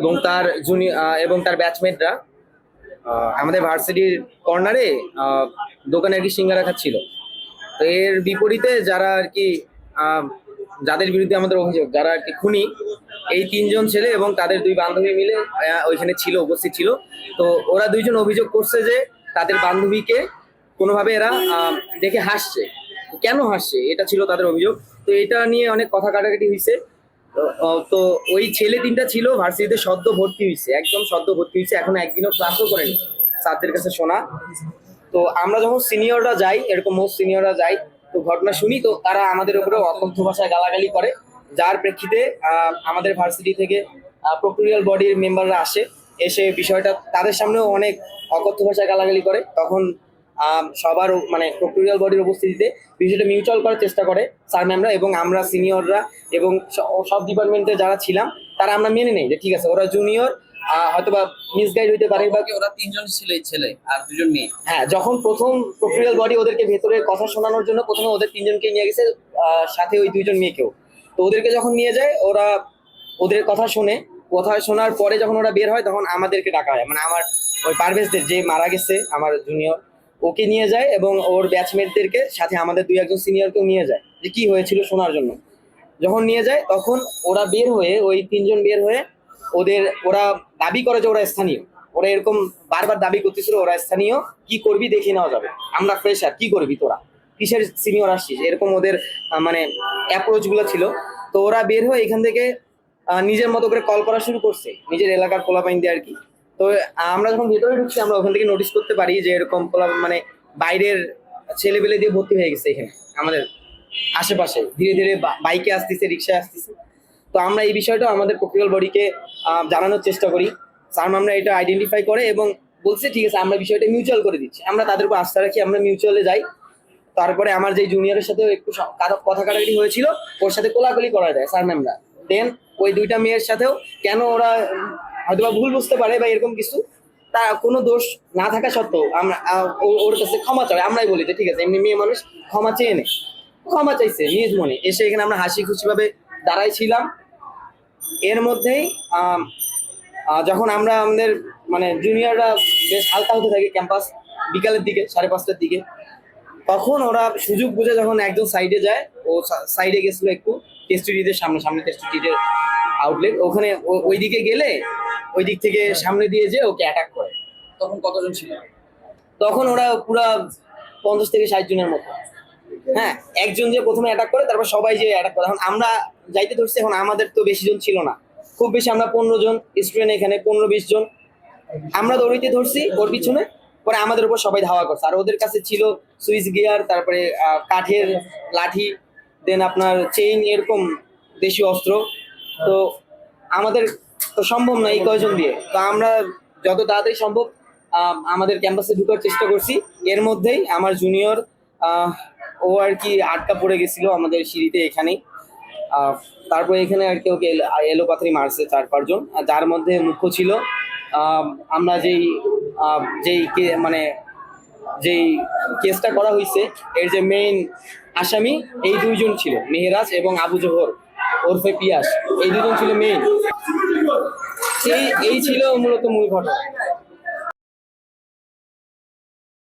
এবং তার জুনি এবং তার ব্যাচমেটরা আমাদের ভার্সিটির কর্নারে দোকানে আর কি সিঙ্গারা খাচ্ছিল। তো এর বিপরীতে যারা আর কি যাদের বিরুদ্ধে আমাদের অভিযোগ, যারা আর কি খুনি, এই তিনজন ছেলে এবং তাদের দুই বান্ধবী মিলে ওইখানে ছিল, উপস্থিত ছিল। তো ওরা দুইজন অভিযোগ করছে যে তাদের বান্ধবীকে কোনোভাবে এরা দেখে হাসছে। কেন হাসছে? এটা ছিল তাদের অভিযোগ। তো এটা নিয়ে অনেক কথা কাটাকাটি হয়েছে তো- ওই ছেলে তিনটা ছিল ভার্সিটিতে সদ্য ভর্তি হয়েছে একদম সদ্য ভর্তি হয়েছে এখন একদিনও ক্লাসও করেনি, স্যারদের কাছে শোনা। তো আমরা যখন সিনিয়ররা যাই, এরকম মোস্ট সিনিয়ররা যাই, তো ঘটনা শুনি, তো তারা আমাদের উপরে অকথ্য ভাষায় গালাগালি করে, যার প্রেক্ষিতে আমাদের ভার্সিটি থেকে প্রক্টোরিয়াল বডির মেম্বাররা আসে, এসে বিষয়টা তাদের সামনেও অনেক অকথ্য ভাষায় গালাগালি করে, তখন সবার মানে প্রক্টোরিয়াল বডির উপস্থিতিতে বিষয়টা মিউচুয়াল করার চেষ্টা করে স্যার ম্যামরা এবং আমরা সিনিয়ররা এবং সব ডিপার্টমেন্টে যারা ছিলাম তারা আমরা মেনে নেই যে ঠিক আছে ওরা জুনিয়র হয়তো বা মিসগাইড হইতে পারে বা ওরা তিনজন ছিল ছেলে আর দুজন মেয়ে। হ্যাঁ যখন প্রথম প্রক্রিয়াল বডি ওদেরকে ভেতরে কথা শোনানোর জন্য প্রথমে ওদের তিনজনকে নিয়ে গেছে সাথে ওই দুইজন মেয়েকেও। তো ওদেরকে যখন নিয়ে যায় ওরা ওদের কথা শুনে। কথা শোনার পরে যখন ওরা বের হয় তখন আমাদেরকে ডাকা হয়। মানে আমার ওই পারভেজদের যে মারা গেছে আমার জুনিয়র ওকে নিয়ে যায় এবং ওর ব্যাচমেটদেরকে সাথে আমাদের দুই একজন সিনিয়রকেও নিয়ে যায় যে কি হয়েছিল শোনার জন্য। যখন নিয়ে যায়, তখন ওরা বের হয়ে, ওই তিনজন বের হয়ে ওদের, ওরা দাবি করে যে ওরা স্থানীয়। ওরা এরকম বারবার দাবি করতেছিল, ওরা স্থানীয়, কি করবি দেখে নেওয়া যাবে। আমরা ফ্রেশার কি করবি তোরা? কিসের সিনিয়র আসছিস? এরকম ওদের মানে অ্যাপ্রোচগুলো ছিল। তো ওরা বের হয়ে এখান থেকে নিজের মতো করে কল করা শুরু করছে। নিজের এলাকার পোলাপাইন দিয়ে আর কি। তো আমরা যখন ভেতরে ঢুকছি, আমরা ওখান থেকে নোটিস করতে পারি যে এরকম মানে বাইরের ছেলেবেলে দিয়ে ভর্তি হয়ে গেছে এখানে, আমাদের আশেপাশে। ধীরে ধীরে বাইকে আসতেছে, রিক্সায় আসতেছে। তো আমরা এই বিষয়টা আমাদের প্রক্রিয়াল বডিকে জানানোর চেষ্টা করি। স্যার আমরা এটা আইডেন্টিফাই করে এবং বলছে, ঠিক আছে, আমরা বিষয়টা মিউচুয়াল করে দিচ্ছি। আমরা তাদের উপর আস্থা রাখি, আমরা মিউচুয়ালে যাই। তারপরে আমার যে জুনিয়রের সাথে একটু কথা কাটাকাটি হয়েছিল, ওর সাথে কোলাকুলি করা যায় স্যার ম্যামরা দেন ওই দুইটা মেয়ের সাথেও কেন ওরা হয়তো বা ভুল বুঝতে পারে বা এরকম কিছু, তা কোনো দোষ না থাকা সত্ত্বেও আমরা ওর কাছে ক্ষমা চাই। আমরাই বলি যে, ঠিক আছে, এমনি মেয়ে মানুষ ক্ষমা চেয়ে নে। ক্ষমা চাইছে, নিজ মনে। এসে এখানে আমরা হাসি খুশি ভাবে দাঁড়াই ছিলাম। এর মধ্যেই যখন আমরা আমাদের মানে জুনিয়ররা বেশ হালকা হতে থাকি ক্যাম্পাস বিকালের দিকে, সাড়ে পাঁচটার দিকে, তখন ওরা সুযোগ বুঝে যখন একজন সাইডে যায়, ও সাইডে গেছিল একটু টেস্টিডিদের সামনে সামনে টেস্টিডিদের আউটলেট ওখানে ও- ওই দিকে গেলে ওই দিক থেকে সামনে দিয়ে যে ওকে অ্যাটাক করে। তখন কতজন ছিল? তখন ওরা পুরা পঞ্চাশ থেকে ষাট জনের মতো। হ্যাঁ একজন যে প্রথমে অ্যাটাক করে তারপর সবাই যে অ্যাটাক করে। এখন আমরা যাইতে ধরছি এখন আমাদের তো বেশি জন ছিল না। খুব বেশি আমরা পনেরো জন স্টুডেন্ট এখানে পনেরো বিশ জন। আমরা দৌড়িতে ধরছি ওর পিছনে পরে আমাদের উপর সবাই ধাওয়া করছে। আর ওদের কাছে ছিল সুইচ গিয়ার তারপরে কাঠের লাঠি দেন আপনার চেইন এরকম দেশীয় অস্ত্র। তো আমাদের তো সম্ভব না এই কয়জন দিয়ে। তো আমরা যত তাড়াতাড়ি সম্ভব আমাদের ক্যাম্পাসে ঢুকার চেষ্টা করছি। এর মধ্যেই আমার জুনিয়র ও আর কি আটকা পড়ে গেছিল আমাদের সিঁড়িতে এখানেই। তারপরে এখানে আর কি ওকে এলো- পাথরি মারছে চার পাঁচজন যার মধ্যে মুখ্য ছিল আমরা যেই যেই মানে যেই কেসটা করা হয়েছে এর যে মেইন আসামি, এই দুইজন ছিল, মেহরাজ এবং আবু জোহর। ওরফে পিয়াস। এই দুজন ছিল মেয়ে এই ছিল মূলত মূল ঘটনা।